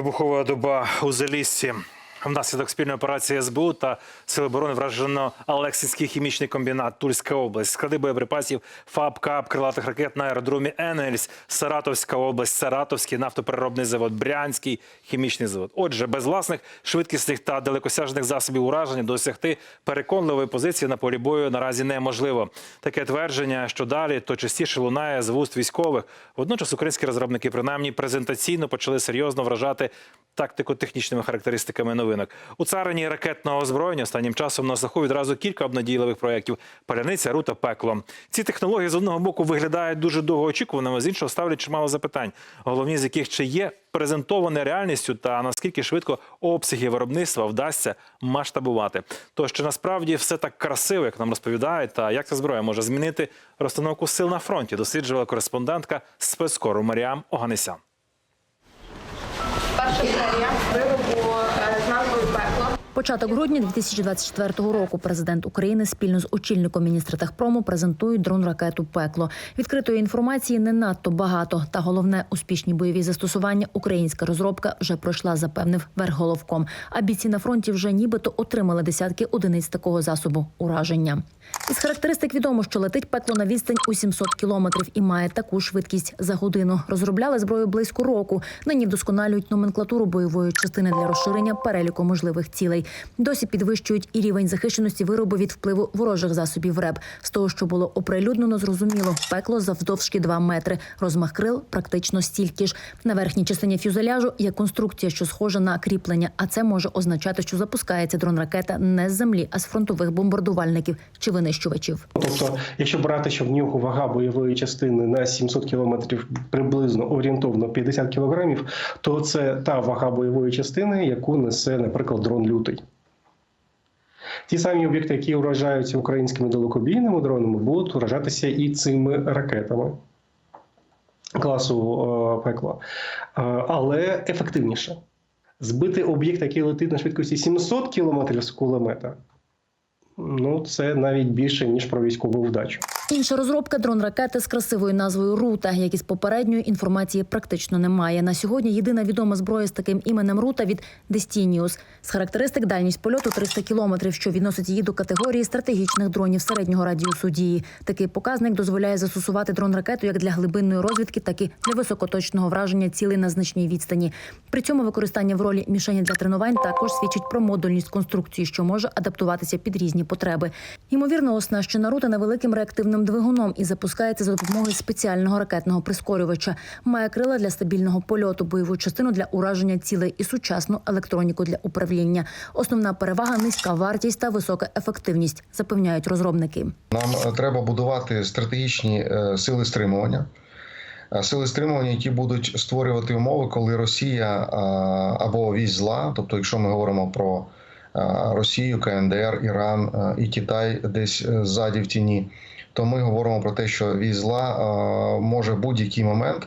Вибухова доба у Заліссі. Внаслідок спільної операції СБУ та Сили оборони вражено Алексінський хімічний комбінат, Тульська область, склади боєприпасів, ФАБ, КАП, крилатих ракет на аеродромі Енельс, Саратовська область, Саратовський нафтопереробний завод, Брянський хімічний завод. Отже, без власних швидкісних та далекосяжних засобів ураження досягти переконливої позиції на полі бою наразі неможливо. Таке твердження, що далі, то частіше лунає з вуст військових. Водночас українські розробники принаймні презентаційно почали серйозно вражати тактико-технічними характеристиками новинок. У царині ракетного озброєння останнім часом на слуху відразу кілька обнадійливих проєктів «Паляниця», «Рута», «Пекло». Ці технології з одного боку виглядають дуже довгоочікуваними, з іншого ставлять чимало запитань, головні з яких чи є презентоване реальністю та наскільки швидко обсяги виробництва вдасться масштабувати. Тож чи насправді все так красиво, як нам розповідають, та як ця зброя може змінити розстановку сил на фронті, досліджувала кореспондентка спецкору Маріам Оганесян. Початок грудня 2024 року президент України спільно з очільником міністра Техпрому презентують дрон-ракету Пекло. Відкритої інформації не надто багато. Та головне успішні бойові застосування українська розробка вже пройшла, запевнив верхголовком. А бійці на фронті вже нібито отримали десятки одиниць такого засобу ураження. Із характеристик відомо, що летить пекло на відстань у 700 кілометрів і має таку швидкість за годину. Розробляли зброю близько року. Нині вдосконалюють номенклатуру бойової частини для розширення переліку можливих цілей. Досі підвищують і рівень захищеності виробу від впливу ворожих засобів РЕБ. З того, що було оприлюднено, зрозуміло, пекло завдовжки 2 метри. Розмах крил практично стільки ж. На верхній частині фюзеляжу є конструкція, що схожа на кріплення. А це може означати, що запускається дрон-ракета не з землі, а з фронтових бомбардувальників чи винищувачів. Тобто, якщо брати, що в нього вага бойової частини на 700 кілометрів приблизно орієнтовно 50 кілограмів, то це та вага бойової частини, яку несе, наприклад, дрон лютий. Ті самі об'єкти, які вражаються українськими далекобійними дронами, будуть вражатися і цими ракетами класу е, пекла, Е, але ефективніше. Збити об'єкт, який летить на швидкості 700 км з кулемета, ну це навіть більше ніж про військову вдачу. Інша розробка дрон-ракети з красивою назвою Рута, як із попередньої інформації практично немає. На сьогодні єдина відома зброя з таким іменем Рута від Destinius. З характеристик дальність польоту 300 кілометрів, що відносить її до категорії стратегічних дронів середнього радіусу дії. Такий показник дозволяє застосувати дрон-ракету як для глибинної розвідки, так і для високоточного враження цілей на значній відстані. При цьому використання в ролі мішені для тренувань також свідчить про модульність конструкції, що може адаптуватися під різні потреби. Ймовірно, оснащена рута невеликим реактивним двигуном і запускається за допомогою спеціального ракетного прискорювача. Має крила для стабільного польоту, бойову частину для ураження цілей і сучасну електроніку для управління. Основна перевага низька вартість та висока ефективність, запевняють розробники. Нам е, треба будувати стратегічні е, сили стримування. Сили стримування, які будуть створювати умови, коли Росія е, або вісь зла, тобто, якщо ми говоримо про Росію, КНДР, Іран і Китай десь ззаді в тіні, то ми говоримо про те, що вісь зла е, може будь-який момент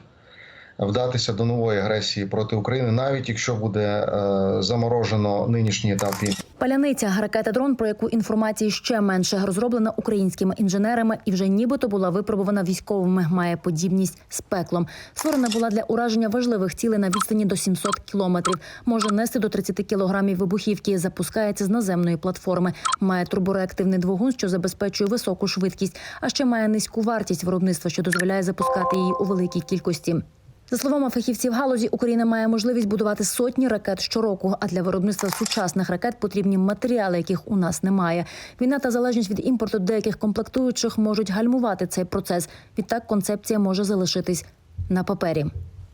вдатися до нової агресії проти України, навіть якщо буде е, заморожено нинішній етап війни. Паляниця ракета дрон, про яку інформації ще менше, розроблена українськими інженерами і вже нібито була випробувана військовими. Має подібність з пеклом. Створена була для ураження важливих цілей на відстані до 700 кілометрів. Може нести до 30 кілограмів вибухівки. Запускається з наземної платформи. Має турбореактивний двигун, що забезпечує високу швидкість, а ще має низьку вартість виробництва, що дозволяє запускати її у великій кількості. За словами фахівців галузі, Україна має можливість будувати сотні ракет щороку. А для виробництва сучасних ракет потрібні матеріали, яких у нас немає. Війна та залежність від імпорту деяких комплектуючих можуть гальмувати цей процес. Відтак концепція може залишитись на папері.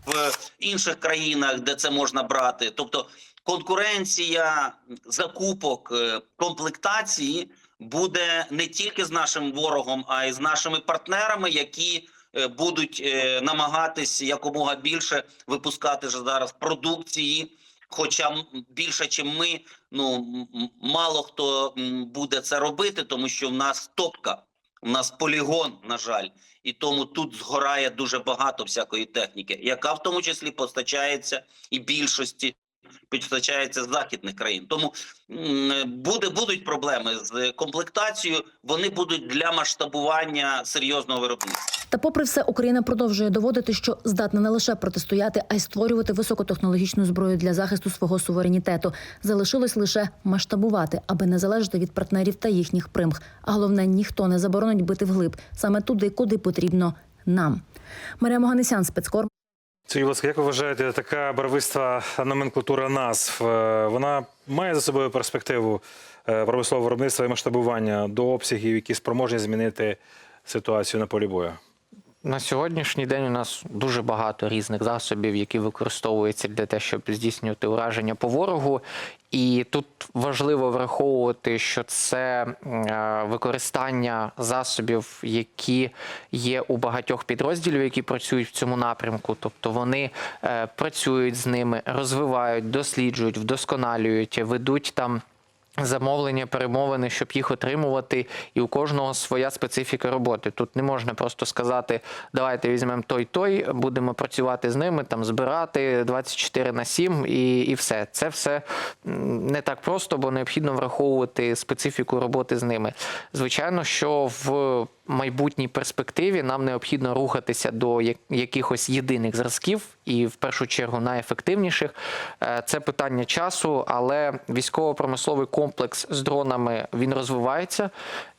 в інших країнах, де це можна брати. Тобто конкуренція закупок е, комплектації буде не тільки з нашим ворогом, а й з нашими партнерами, які будуть е, намагатись якомога більше випускати ж зараз продукції. Хоча більше, чим ми, ну мало хто буде це робити, тому що в нас топка, у нас полігон, на жаль, і тому тут згорає дуже багато всякої техніки, яка в тому числі постачається і більшості постачається з західних країн. Тому буде будуть проблеми з комплектацією. Вони будуть для масштабування серйозного виробництва. Та, попри все, Україна продовжує доводити, що здатна не лише протистояти, а й створювати високотехнологічну зброю для захисту свого суверенітету. Залишилось лише масштабувати, аби не залежати від партнерів та їхніх примх. А головне, ніхто не заборонить бити вглиб саме туди, куди потрібно нам. Марія Моганесян, спецкор. Сергій, ласка, як ви вважаєте, така барвиста номенклатура назв, е, вона має за собою перспективу е, промислового виробництва і масштабування до обсягів, які спроможні змінити ситуацію на полі бою? На сьогоднішній день у нас дуже багато різних засобів, які використовуються для того, щоб здійснювати ураження по ворогу. І тут важливо враховувати, що це е, використання засобів, які є у багатьох підрозділів, які працюють в цьому напрямку. Тобто вони е, працюють з ними, розвивають, досліджують, вдосконалюють, ведуть там. Замовлення, перемовини, щоб їх отримувати, і у кожного своя специфіка роботи. Тут не можна просто сказати, давайте візьмемо той той, будемо працювати з ними, там збирати 24 на 7 і, і все. Це все не так просто, бо необхідно враховувати специфіку роботи з ними. Звичайно, що в майбутній перспективі нам необхідно рухатися до якихось єдиних зразків, і в першу чергу найефективніших. Е, Це питання часу, але військово-промисловий комплекс з дронами він розвивається.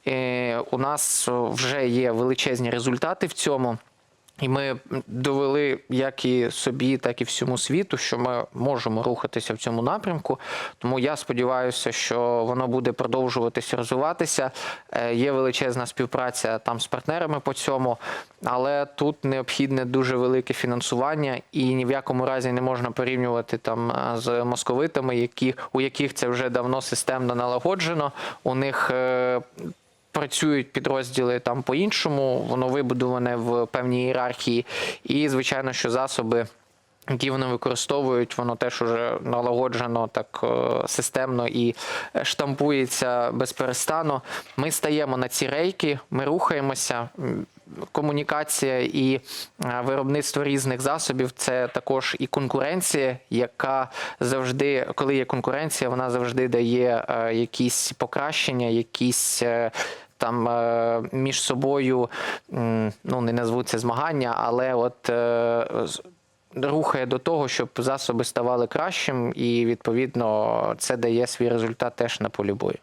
Е, У нас вже є величезні результати в цьому. І ми довели як і собі, так і всьому світу, що ми можемо рухатися в цьому напрямку. Тому я сподіваюся, що воно буде продовжуватися розвиватися. Е, Є величезна співпраця там з партнерами по цьому, але тут необхідне дуже велике фінансування, і ні в якому разі не можна порівнювати там е, з московитами, які у яких це вже давно системно налагоджено. У них е, Працюють підрозділи там по-іншому, воно вибудоване в певній ієрархії, і звичайно, що засоби. Які вони використовують, воно теж уже налагоджено так е, системно і штампується безперестану. Ми стаємо на ці рейки, ми рухаємося. Комунікація і е, виробництво різних засобів це також і конкуренція, яка завжди, коли є конкуренція, вона завжди дає е, якісь покращення, якісь е, там між собою, ну не назву це змагання, але от рухає до того, щоб засоби ставали кращим, і відповідно це дає свій результат теж на полі бою.